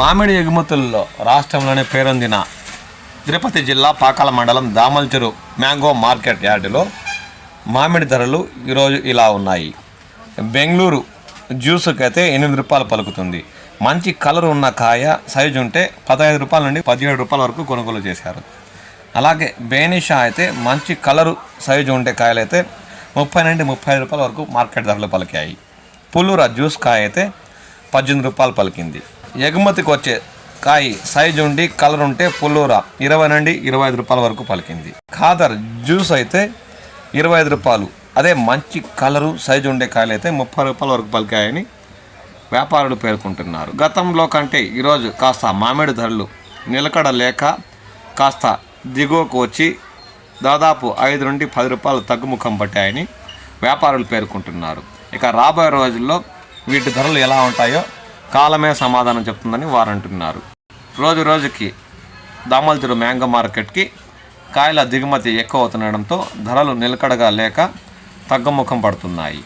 మామిడి ఎగుమతుల్లో రాష్ట్రంలోనే పేరొందిన తిరుపతి జిల్లా పాకాల మండలం దామల్చెరు మ్యాంగో మార్కెట్ యార్డులో మామిడి ధరలు ఈరోజు ఇలా ఉన్నాయి. బెంగళూరు జ్యూస్కి అయితే ఎనిమిది రూపాయలు పలుకుతుంది. మంచి కలర్ ఉన్న కాయ సైజు ఉంటే పదహైదు రూపాయల నుండి పదిహేడు రూపాయల వరకు కొనుగోలు చేశారు. అలాగే బేనిషా అయితే మంచి కలరు సైజు ఉండే కాయలు అయితే ముప్పై నుండి ముప్పై ఐదు రూపాయల వరకు మార్కెట్ ధరలు పలికాయి. పుల్లూర జ్యూస్ కాయ అయితే పద్దెనిమిది రూపాయలు పలికింది. ఎగుమతికి వచ్చే కాయ సైజు ఉండి కలర్ ఉంటే పుల్లూర. ఇరవై నుండి ఇరవై ఐదు రూపాయల వరకు పలికింది. ఖాదర్ జ్యూస్ అయితే ఇరవై ఐదు రూపాయలు. అదే మంచి కలరు సైజు ఉండే కాయలు అయితే ముప్పై రూపాయల వరకు పలికాయని వ్యాపారులు పేర్కొంటున్నారు. గతంలో కంటే ఈరోజు కాస్త మామిడి ధరలు నిలకడ లేక కాస్త దిగువకు వచ్చి దాదాపు ఐదు నుండి పది రూపాయలు తగ్గుముఖం పట్టాయని వ్యాపారులు పేర్కొంటున్నారు. ఇక రాబోయే రోజుల్లో వీటి ధరలు ఎలా ఉంటాయో కాలమే సమాధానం చెప్తుందని వారు అంటున్నారు రోజు రోజుకి దామల్తురు మ్యాంగో మార్కెట్కి కాయల దిగుమతి ఎక్కువ అవుతుండడంతో ధరలు నిలకడగా లేక తగ్గుముఖం పడుతున్నాయి.